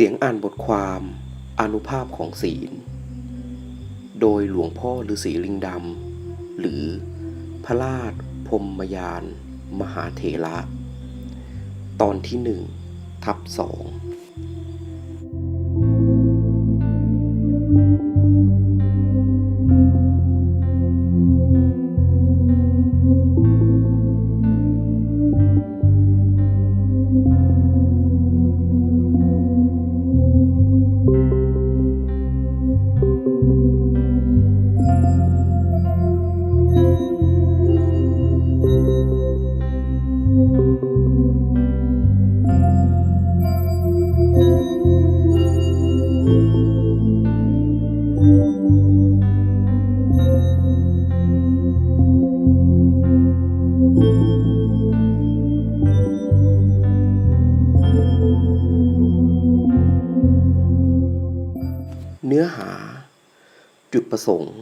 สียงอ่านบทความอนุภาพของศีล โดยหลวงพ่อฤาษีลิงดำ หรือพระราชพรหมยาน มหาเถระ ตอนที่หนึ่งทับสอง ประสงค์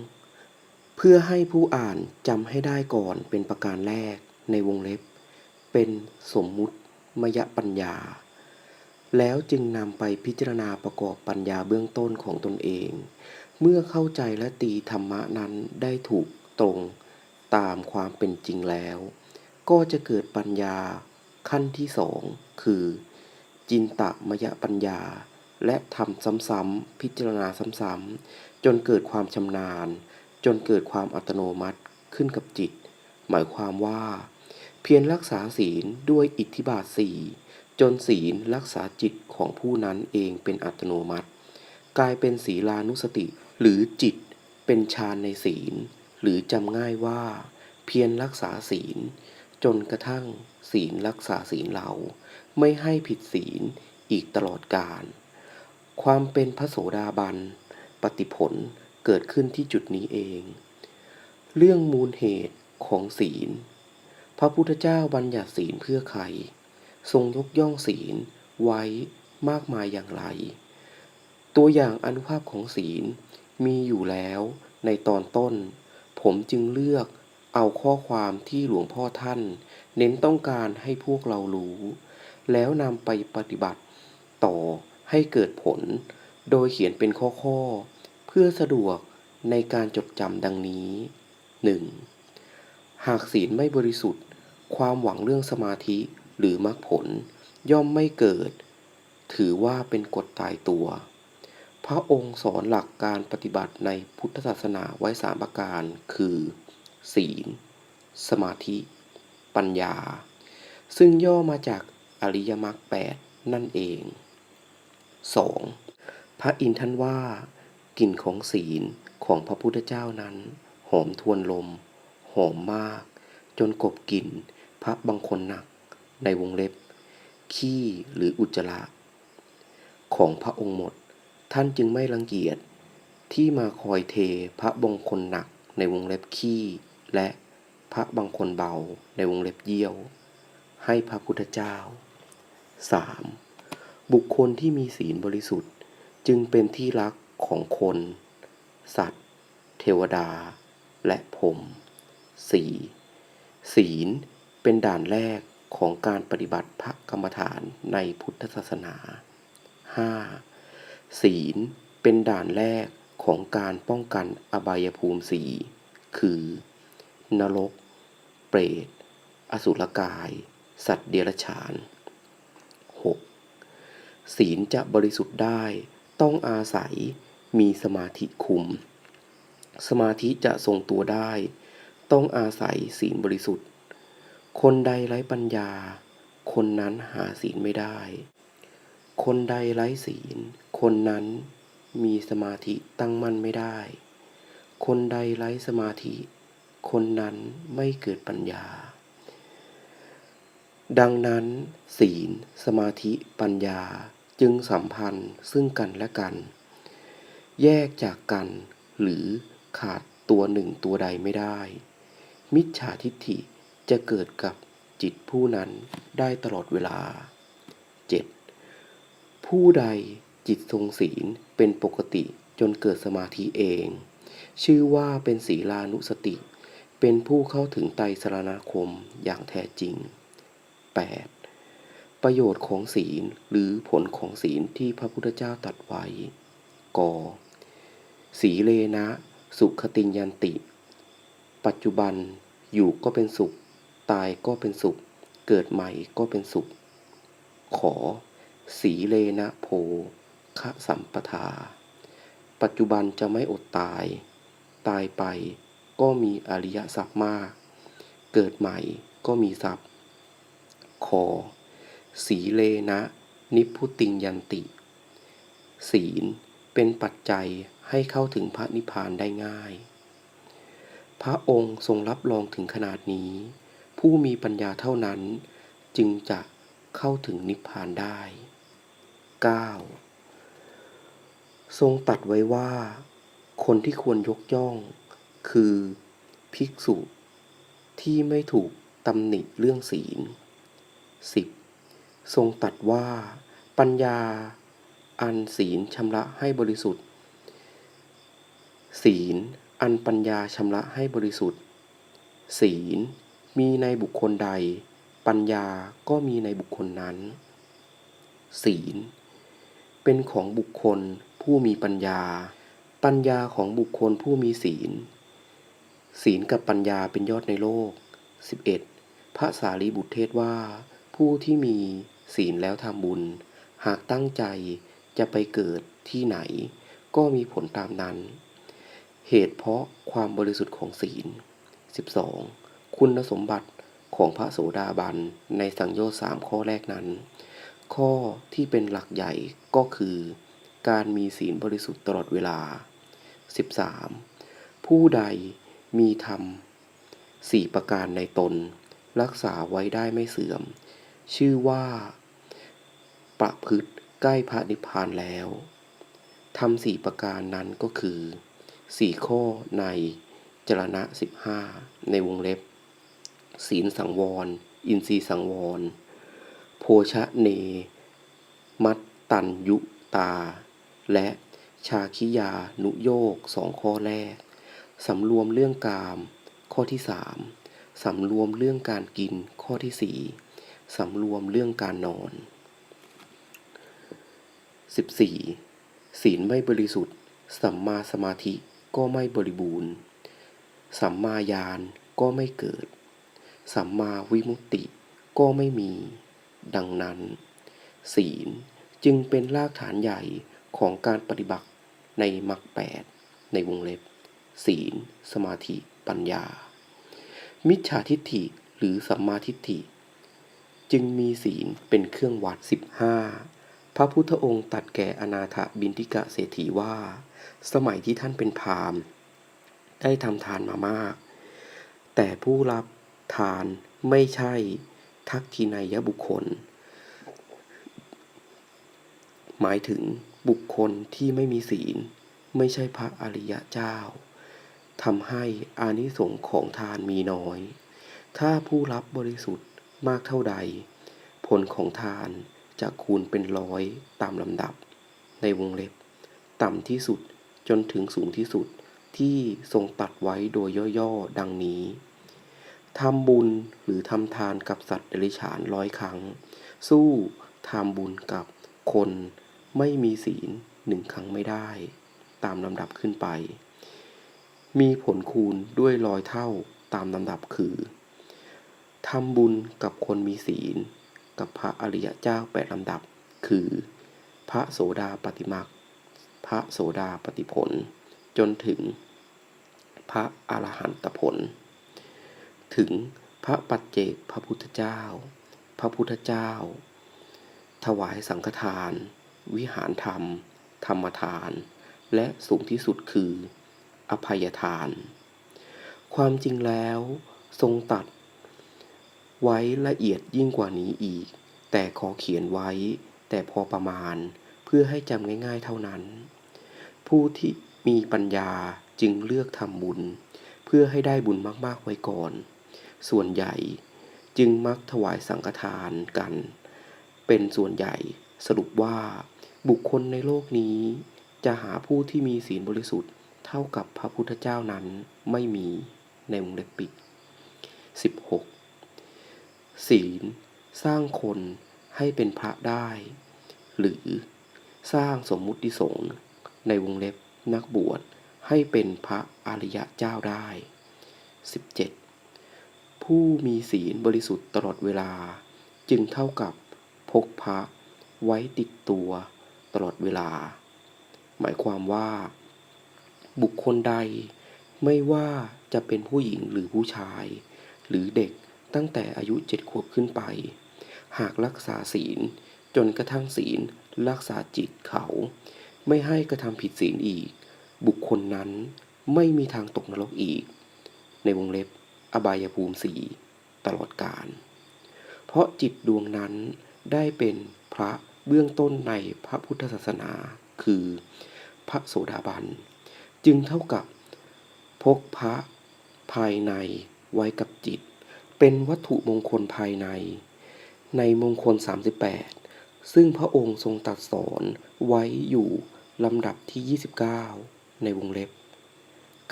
เพื่อให้ผู้อ่านจำให้ได้ก่อนเป็นประการแรกในวงเล็บ เป็นสมมุติมยปัญญา แล้วจึงนำไปพิจารณาประกอบปัญญาเบื้องต้นของตนเอง เมื่อเข้าใจและตีธรรมะนั้นได้ถูกตรงตามความเป็นจริงแล้ว ก็จะเกิดปัญญาขั้นที่สองคือ จินตมยปัญญา และทำซ้ำๆพิจารณาซ้ำๆจนเกิดความชำนาญ จนเกิดความอัตโนมัติขึ้นกับจิต หมายความว่า เพียรรักษาศีลด้วยอิทธิบาทสี่จนศีลรักษาจิตของผู้นั้นเองเป็นอัตโนมัติ กลายเป็นศีลานุสติ หรือจิตเป็นฌานในศีล หรือจำง่ายว่า เพียรรักษาศีล จนกระทั่งศีลรักษาศีลเรา ไม่ให้ผิดศีลอีกตลอดกาล ความเป็นพระโสดาบัน ปฏิผลเกิดขึ้นที่จุดนี้เอง เรื่องมูลเหตุของศีล พระพุทธเจ้าบัญญัติศีลเพื่อใคร ทรงยกย่องศีลไว้มากมายอย่างไร ตัวอย่างอนุภาพของศีลมีอยู่แล้วในตอนต้น ผมจึงเลือกเอาข้อความที่หลวงพ่อท่าน เน้นต้องการให้พวกเรารู้ แล้วนำไปปฏิบัติต่อ ให้เกิดผล โดยเขียนเป็นข้อๆ เพื่อสะดวกในการจดจำดังนี้ 1. หากศีลไม่บริสุทธิ์ ความหวังเรื่องสมาธิหรือมรรคผลย่อมไม่เกิด ถือว่าเป็นกฎตายตัว พระองค์สอนหลักการปฏิบัติในพุทธศาสนาไว้สามประการ คือ ศีล สมาธิ ปัญญา ซึ่งย่อมาจากอริยมรรคแปดนั่นเอง 2. พระอินทร์ท่านว่ากลิ่นของศีลของพระพุทธเจ้านั้น หอมทวนลม หอมมาก จนกบกลิ่นพระบางคนหนัก ในวงเล็บ ขี้หรืออุจจาระ ของพระองค์หมด ท่านจึงไม่รังเกียจ ที่มาคอยเทพระบางคนหนักในวงเล็บขี้ และพระบางคนเบาในวงเล็บเยี่ยว ให้พระพุทธเจ้า 3. บุคคลที่มีศีลบริสุทธิ์ จึงเป็นที่รักของคน สัตว์ เทวดา และพรหม 4. ศีลเป็นด่านแรกของการปฏิบัติพระกรรมฐานในพุทธศาสนา 5. ศีลเป็นด่านแรกของการป้องกันอบายภูมิสีคือ นรก เปรต อสุรกาย สัตว์เดรัจฉาน 6. ศีลจะบริสุทธิ์ได้ ต้องอาศัยมีสมาธิคุม สมาธิจะทรงตัวได้ ต้องอาศัยศีลบริสุทธิ์ คนใดไร้ปัญญา คนนั้นหาศีลไม่ได้ คนใดไร้ศีล คนนั้นมีสมาธิตั้งมั่นไม่ได้ คนใดไร้สมาธิ คนนั้นไม่เกิดปัญญา ดังนั้น ศีล สมาธิ ปัญญา จึงสัมพันธ์ซึ่งกันและกัน แยกจากกัน หรือขาดตัวหนึ่งตัวใดไม่ได้ มิจฉาทิฏฐิจะเกิดกับจิตผู้นั้นได้ตลอดเวลา 7. ผู้ใดจิตทรงศีลเป็นปกติจนเกิดสมาธิเอง ชื่อว่าเป็นศีลานุสติ เป็นผู้เข้าถึงไตรสรณคมอย่างแท้จริง 8. ประโยชน์ของศีลหรือผลของศีลที่พระพุทธเจ้าตรัสไว้กสีเลนะ สุขติงยันติ ปัจจุบันอยู่ก็เป็นสุข ตายก็เป็นสุข เกิดใหม่ก็เป็นสุข ขอ สีเลนะโพคะสัมปทา ปัจจุบันจะไม่อดตาย ตายไปก็มีอริยทรัพย์มาก เกิดใหม่ก็มีทรัพย์ ขอ สีเลนะ นิพุติงยันติ ศีลเป็นปัจจัยให้เข้าถึงพระนิพพานได้ง่าย พระองค์ทรงรับรองถึงขนาดนี้ ผู้มีปัญญาเท่านั้นจึงจะเข้าถึงนิพพานได้ 9. ทรงตัดไว้ว่า คนที่ควรยกย่อง คือภิกษุที่ไม่ถูกตำหนิเรื่องศีล 10. ทรงตัดว่า ปัญญาอันศีลชำระให้บริสุทธิ์ ศีลอันปัญญาชำระให้บริสุทธิ์ ศีลมีในบุคคลใด ปัญญาก็มีในบุคคลนั้น ศีล เป็นของบุคคลผู้มีปัญญา ปัญญาของบุคคลผู้มีศีล ศีลกับปัญญาเป็นยอดในโลก 11. พระสารีบุตรเทศว่า ผู้ที่มี ศีลแล้วทำบุญ หากตั้งใจจะไปเกิดที่ไหน ก็มีผลตามนั้น เหตุเพราะความบริสุทธิ์ของศีล 12. คุณสมบัติของพระโสดาบันในสังโยชน์สามข้อแรกนั้น ข้อที่เป็นหลักใหญ่ก็คือ การมีศีลบริสุทธิ์ตลอดเวลา 13. ผู้ใดมีธรรมสี่ประการในตน รักษาไว้ได้ไม่เสื่อม ชื่อว่า ประพฤติใกล้พระนิพพานแล้วทำสี่ประการนั้นก็คือสี่ข้อในจรณะสิบห้าในวงเล็บ ศีลสังวร อินทรีย์สังวร โภชะเน มัตตัญยุตา และชาคิยานุโยกสองข้อแรก สำรวมเรื่องกาม ข้อที่สามสำรวมเรื่องการกินข้อที่สี่ สำรวมเรื่องการนอน 14. ศีลไม่บริสุทธิ์ สัมมาสมาธิก็ไม่บริบูรณ์ สัมมาญาณก็ไม่เกิด สัมมาวิมุตติก็ไม่มี ดังนั้น ศีลจึงเป็นรากฐานใหญ่ของการปฏิบัติในมรรคแปดในวงเล็บ ศีล สมาธิ ปัญญา มิจฉาทิฏฐิหรือสัมมาทิฏฐิ จึงมีศีลเป็นเครื่องวัด 15 พระพุทธองค์ตัดแก่อนาถบินทิกะเศรษฐีว่า สมัยที่ท่านเป็นพราหมณ์ ได้ทำทานมามาก แต่ผู้รับทานไม่ใช่ทักทินายบุคคล หมายถึงบุคคลที่ไม่มีศีล ไม่ใช่พระอริยเจ้าทำให้อานิสงส์ของทานมีน้อย ถ้าผู้รับบริสุทธิ์ มากเท่าใด ผลของทานจะคูณเป็นร้อยตามลำดับ ในวงเล็บ ต่ำที่สุดจนถึงสูงที่สุดที่ทรงตัดไว้โดยย่อๆ ดังนี้ ทำบุญหรือทำทานกับสัตว์เดรัจฉานร้อยครั้ง สู้ทำบุญกับคนไม่มีศีลหนึ่งครั้งไม่ได้ ตามลำดับขึ้นไป มีผลคูณด้วยร้อยเท่าตามลำดับคือ ทำบุญกับคนมีศีล กับพระอริยเจ้าแปดลำดับ คือ พระโสดาปฏิมักพระโสดาปฏิผล จนถึง พระอรหันตผล ถึงพระปัจเจกพระพุทธเจ้า พระพุทธเจ้า ถวายสังฆทาน วิหารธรรม ธรรมทาน และสูงที่สุดคือ อภัยทาน ความจริงแล้ว ทรงตัด ไว้ละเอียดยิ่งกว่านี้อีก แต่ขอเขียนไว้ แต่พอประมาณเพื่อให้จำง่ายๆเท่านั้น ผู้ที่มีปัญญาจึงเลือกทำบุญ เพื่อให้ได้บุญมากๆไว้ก่อน ส่วนใหญ่จึงมักถวายสังฆทานกัน เป็นส่วนใหญ่สรุปว่าบุคคลในโลกนี้ จะหาผู้ที่มีศีลบริสุทธิ์เท่ากับพระพุทธเจ้านั้นไม่มีในวงเล็บปิด 16. ศีล สร้างคนให้เป็นพระได้ หรือสร้างสมมุติสงฆ์ในวงเล็บนักบวชให้เป็นพระอริยะเจ้าได้ 17. ผู้มีศีลบริสุทธิ์ตลอดเวลา จึงเท่ากับพกพระไว้ติดตัวตลอดเวลา หมายความว่า บุคคลใดไม่ว่าจะเป็นผู้หญิงหรือผู้ชาย หรือเด็ก ตั้งแต่อายุเจ็ดขวบขึ้นไป หากรักษาศีล จนกระทั่งศีล รักษาจิตเขา ไม่ให้กระทำผิดศีลอีก บุคคลนั้นไม่มีทางตกนรกอีก ในวงเล็บ อบายภูมิสีตลอดกาลเพราะจิตดวงนั้นได้เป็นพระเบื้องต้นในพระพุทธศาสนา คือ พระโสดาบัน จึงเท่ากับพกพระภายในไว้กับจิต เป็นวัตถุมงคลภายใน ในมงคล 38 ซึ่งพระองค์ทรงตัดสอนไว้อยู่ลำดับที่ 29 ในวงเล็บ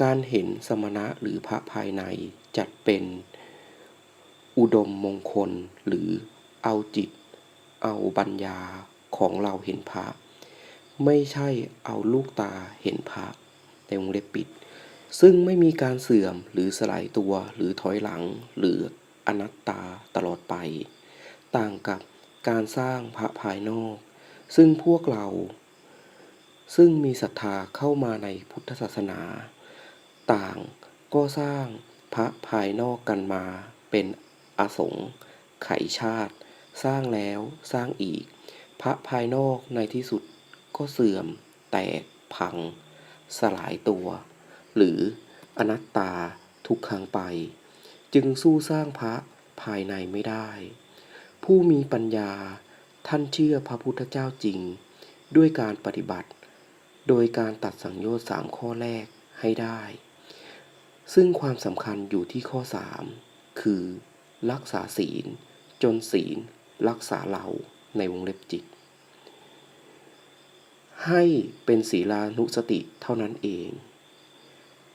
การเห็นสมณะหรือพระภายในจัดเป็น อุดมมงคลหรือเอาจิต เอาปัญญาของเราเห็นพระ ไม่ใช่เอาลูกตาเห็นพระในวงเล็บปิด ซึ่งไม่มีการเสื่อมหรือสลายตัวหรือถอยหลัง หรืออนัตตาตลอดไป ต่างกับการสร้างพระภายนอก ซึ่งพวกเรา ซึ่งมีศรัทธาเข้ามาในพุทธศาสนา ต่างก็สร้างพระภายนอกกันมาเป็นอสงไขชาติ สร้างแล้วสร้างอีก พระภายนอกในที่สุดก็เสื่อม แตกพัง สลายตัว หรืออนัตตาทุกครั้งไป จึงสู้สร้างพระภายในไม่ได้ ผู้มีปัญญาท่านเชื่อพระพุทธเจ้าจริง ด้วยการปฏิบัติ โดยการตัดสังโยชน์สามข้อแรกให้ได้ ซึ่งความสำคัญอยู่ที่ข้อ3คือ รักษาศีล จนศีล รักษาเราในวงเล็บจิต ให้เป็นศีลานุสติเท่านั้นเอง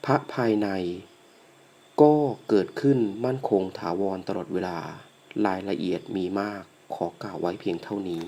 พระภายใน ก็เกิดขึ้นมั่นคงถาวรตลอดเวลารายละเอียดมีมากขอกล่าวไว้เพียงเท่านี้